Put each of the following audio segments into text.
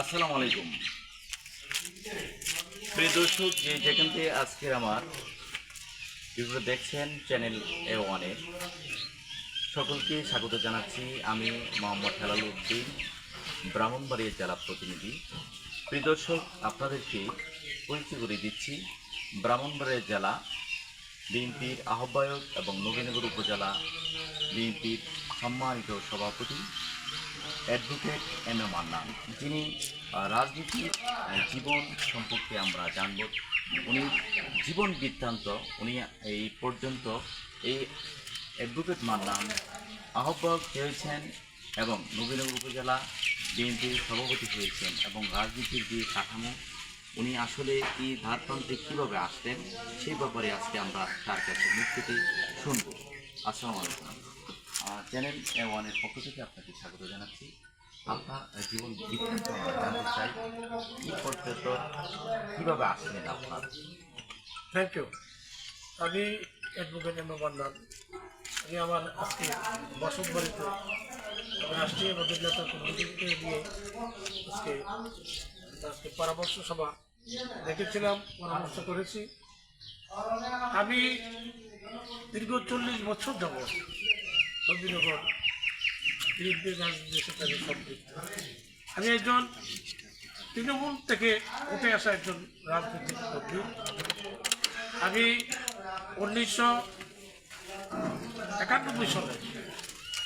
আসসালামু আলাইকুম। প্রিয় দর্শক, যে যেখান থেকে আজকের আমার ভিডিওটা দেখছেন, চ্যানেল এ ওয়ানে সকলকে স্বাগত জানাচ্ছি। আমি মোহাম্মদ হেলাল উদ্দিন, ব্রাহ্মণবাড়িয়া জেলা প্রতিনিধি। প্রিয় দর্শক, আপনাদেরকে পরিচয় করে দিচ্ছি, ব্রাহ্মণবাড়িয়া জেলা বিএনপির আহ্বায়ক এবং নবীনগর উপজেলা বিএনপির সম্মানিত সভাপতি অ্যাডভোকেট এম এ মান্নান যিনি রাজনীতির জীবন সম্পর্কে আমরা জানব। উনি জীবন বৃত্তান্ত, উনি এই পর্যন্ত এই অ্যাডভোকেট মান্নান আহ্বায়ক হয়েছেন এবং নবীনগর উপজেলা বিএনপির সভাপতি হয়েছেন এবং রাজনীতির যে কাঠামো, উনি আসলে এই ধারপ্রান্তে কীভাবে আসতেন, সেই ব্যাপারে আজকে আমরা তার কাছে থেকে শুনব। আসসালামু আলাইকুম। চ্যানেল এ ওয়ানের পক্ষ থেকে আপনাকে স্বাগত জানাচ্ছি। আপনার জীবন আমরা জানতে চাই, কি পর্যন্ত কীভাবে আসলেন আপনার? থ্যাংক ইউ আমি অ্যাডভোকেট এম মান্নান আমি আমার আজকে বসত বাড়িতে রাষ্ট্রীয় রবীন্দ্রনাথ কমিটিকে নিয়ে আজকে আজকে পরামর্শ সভা দেখেছিলাম, পরামর্শ করেছি। আমি দীর্ঘ চল্লিশ বছর যাব আমি একজন তৃণমূল থেকে উঠে আসা একজন রাজনৈতিক কর্মী। আমি উনিশশো একানব্বই সালে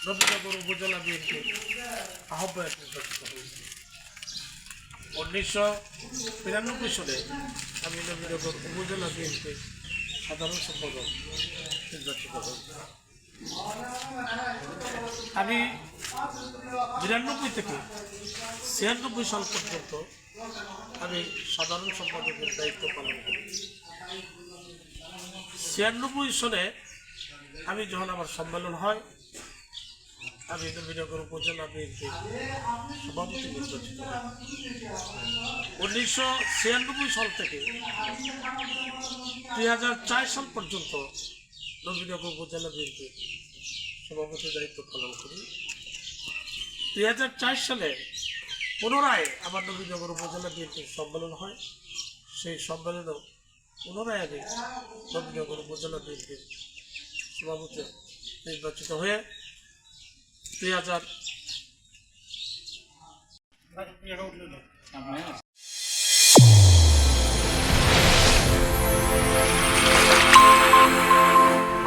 নবীনগর উপজেলা বিএনপি আহ্বায়ক নির্বাচিত হয়েছি। উনিশশো বিরানব্বই সালে আমি নবীনগর উপজেলা বিএনপি সাধারণ সম্পাদক নির্বাচিত হয়েছি। আমি বিরানব্বই থেকে ছিয়ানব্বই সাল পর্যন্ত আমি সাধারণ সম্পাদকের দায়িত্ব পালন করি। ছিয়ানব্বই সালে আমি যখন আমার সম্মেলন হয়, আমি নবীনগর উপজেলা বিএনপি সভাপতি নির্বাচিত উনিশশো ছিয়ানব্বই সাল থেকে দুই হাজার চার সাল পর্যন্ত নবীনগর উপজেলা বিএনপি সভাপতির দায়িত্ব পালন করি দুই হাজার চার সালে পুনরায় আমার নবীনগর উপজেলা বিএনপির সম্মেলন হয়। সেই সম্মেলনেও পুনরায় আমি নবীনগর উপজেলা বিএনপির সভাপতি নির্বাচিত হয়ে দুই হাজার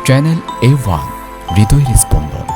চ্যানেল এ ওয়ান হৃদয়ের স্পন্দন